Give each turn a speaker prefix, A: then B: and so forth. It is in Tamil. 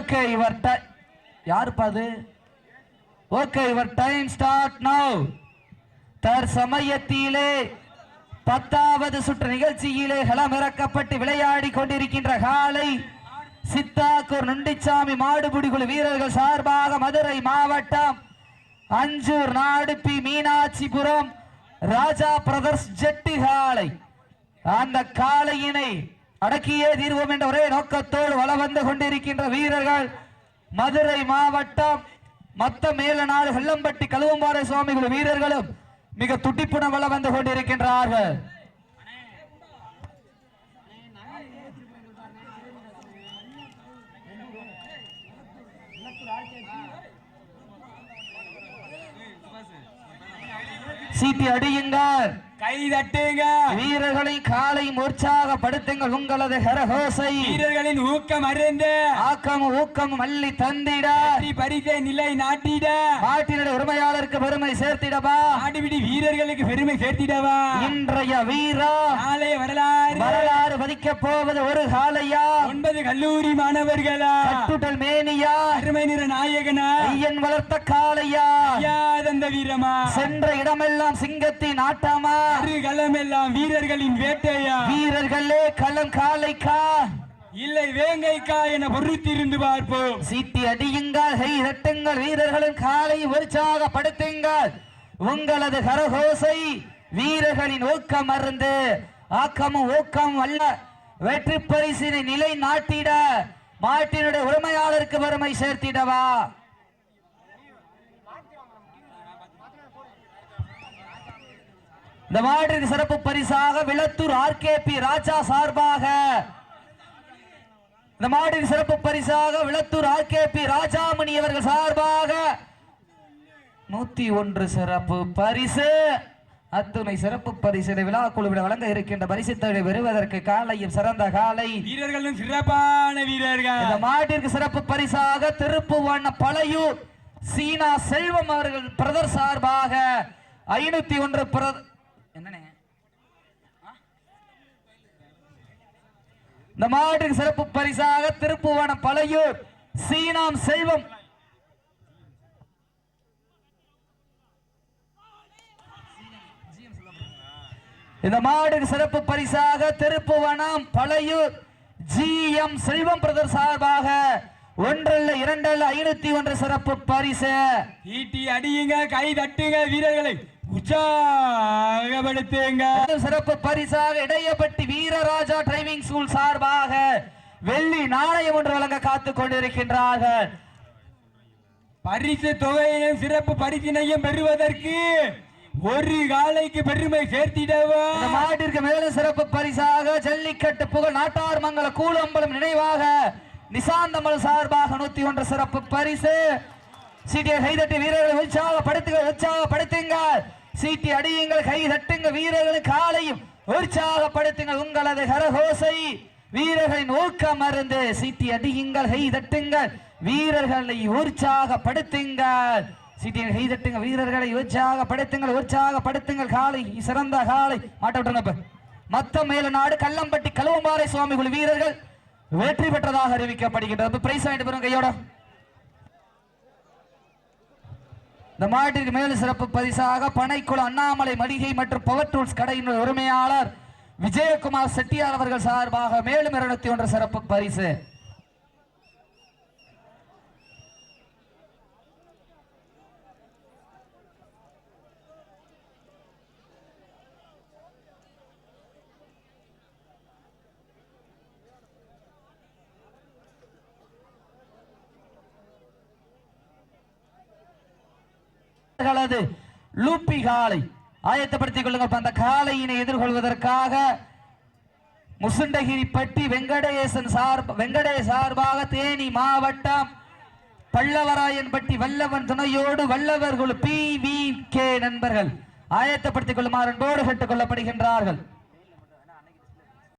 A: ஓகே யுவர் டைம் யாருப்பா அது? Okay your time start now. தற்சமயத்திலே பத்தாவது சுற்று நிகழ்ச்சியிலே களமிறக்கப்பட்டு விளையாடி கொண்டிருக்கின்ற காலை சித்தாக்கூர் நுண்டிச்சாமி மாடுபுடிகுழு வீரர்கள் சார்பாக மதுரை மாவட்டம் அஞ்சூர் நாடுப்பி மீனாட்சிபுரம் ராஜா பிரதர்ஸ் ஜெட்டி காளை அந்த காளையினை அடக்கியே தீர்வோம் என்ற ஒரே நோக்கத்தோடு வள வந்து கொண்டிருக்கின்ற வீரர்கள் மதுரை மாவட்டம் மத்த மேலநாடு வெள்ளம்பட்டி கழுவம்பாறை சுவாமிகள் வீரர்களும் மிக துடிப்புடன் வள வந்து கொண்டிருக்கின்றார்கள். சீட்டி அடியுங்கள்.
B: கை தட்டுங்க
A: வீரர்களை காலை உற்சாகப்படுத்துங்கள் உங்களது ஹரஹோசை.
B: வீரர்களின் ஊக்கம் அறிந்து
A: ஆக்கம் ஊக்கம் மல்லி தந்திட.
B: பரிசை நிலை நாட்டிட.
A: நாட்டினுடைய உரிமையாளருக்கு பெருமை சேர்த்திடவா?
B: ஆடுபிடி வீரர்களுக்கு பெருமை சேர்த்திடவா?
A: இன்றைய வீரா
B: நாளைய வரலாறு.
A: வரலாறு பதிக்க போவது ஒரு காலையா?
B: ஒன்பது கல்லூரி மாணவர்களா?
A: கட்டுடல் மேனியா?
B: அருமை நிற நாயகனா?
A: ஐயன் வளர்த்த காளையா?
B: ஐயாதந்த வீரமா?
A: சென்ற இடமெல்லாம் சிங்கத்தின் ஆட்டமா?
B: அரு களமெல்லாம் வீரர்களின் வேட்டையா?
A: வீரர்களே களம் காளைக்கா
B: இல்லை வேங்கைக்கா என பொறுத்திருந்து பார்ப்போம்.
A: சீட்டி அடியுங்கள் கை தட்டுங்கள் வீரர்களின் காலை உற்சாகப்படுத்துங்கள் உங்களது கரகோசை வீரர்களின் ஊக்கம் அருந்து ஆக்கமும் ஊக்கம் அல்ல. வெற்றி பரிசினை நிலை நாட்டிட மாட்டினுடைய உரிமையாளருக்கு பெருமை சேர்த்திடவா? இந்த மாட்டிற்கு சிறப்பு பரிசாக விளத்தூர் ஆர்கேபி ராஜா சார்பாக இந்த மாட்டிற்கு சிறப்பு பரிசாக விளத்தூர் ஆர்கேபி ராஜாமணி அவர்கள் சார்பாக நூத்தி ஒன்று சிறப்பு பரிசு. அத்துணை சிறப்பு பரிசினை விழா குழுவிட வழங்க இருக்கின்ற பரிசு தொகை பெறுவதற்கு காலையும் சிறந்த காலை.
B: வீரர்களும் சிறப்பான வீரர்கள்.
A: இந்த மாட்டிற்கு சிறப்பு பரிசாக திருப்புவண்ண பழையூர் சீனா செல்வம் அவர்கள் பிரதர் சார்பாக ஐநூத்தி ஒன்று பிரத என்னண்ணே? இந்த மாவட்டத்துக்கு சிறப்பு பரிசாக திருப்புவனம் பழையூர் சீனாம் செல்வம். இந்த மாவட்டத்துக்கு சிறப்பு பரிசாக Thiruppuvanam Palayur G M Selvam brother சார்பாக ஒன்றல்ல இரண்டல்ல ஐநூத்தி ஒன்று சிறப்பு பரிசு.
B: ஈட்டி அடியுங்க கை தட்டுங்க வீரர்களை. உற்சாகப்படுத்துங்க.
A: சிறப்பு பரிசாக இடையப்பட்டி வீரராஜா டிரைவிங் ஸ்கூல் சார்பாக வெள்ளி நாணயம் ஒன்று வழங்க காத்துக் கொண்டிருக்கின்றார்கள்
B: பரிசு தொகையையும் சிறப்பு பரிசினையும் பெறுவதற்கு ஒரு காலைக்கு பெருமை சேர்த்திடவா?
A: மாட்டிற்கு மேலும் சிறப்பு பரிசாக ஜல்லிக்கட்டு புகழ் நாட்டார் மங்கல கூலம்பலம் நினைவாக நிசாந்தமல் சார்பாக நூத்தி ஒன்று சிறப்பு பரிசு. சீட்டியை கைதட்டி வீரர்களை உற்சாகப்படுத்துங்கள் உற்சாகப்படுத்துங்கள். சீட்டி அடியுங்கள் கை தட்டுங்க வீரர்கள் காலையும் உற்சாகப்படுத்துங்கள் உங்களது கரகோசை. வீரர்களின் ஊக்கம் மருந்து சீட்டி அடியுங்கள் கை தட்டுங்கள் வீரர்களை உற்சாகப்படுத்துங்கள். சீட்டியை கை தட்டுங்க வீரர்களை உற்சாகப்படுத்துங்கள் உற்சாகப்படுத்துங்கள். காலை சிறந்த காலை. மாட்ட மத்த மேல நாடு கல்லம்பட்டி கழுவம்பாறை சுவாமி குழு வீரர்கள் வெற்றி பெற்றதாக அறிவிக்கப்படுகின்றது. பிரைஸ் வாங்கிட்டு போறோம் கையோட. இந்த மாட்டிற்கு மேலும் சிறப்பு பரிசாக பனைக்குழு அண்ணாமலை மளிகை மற்றும் பவர் டூல்ஸ் கடையின் உரிமையாளர் விஜயகுமார் செட்டியார் அவர்கள் சார்பாக மேலும் இருநூத்தி ஒன்று சிறப்பு பரிசு. வீரர்களது லூப்பி காலை ஆயத்தப்படுத்திக் கொள்ளுங்கள். அந்த காலையினை எதிர்கொள்வதற்காக முசுண்டகிரி பட்டி வெங்கடேசன் சார் வெங்கடேஷ் சார்பாக தேனி மாவட்டம் பல்லவராயன்பட்டி வல்லவன் துணையோடு வல்லவர்கள் பி வி கே நண்பர்கள் ஆயத்தப்படுத்திக் கொள்ளுமாறு அன்போடு கேட்டுக் கொள்ளப்படுகின்றார்கள்.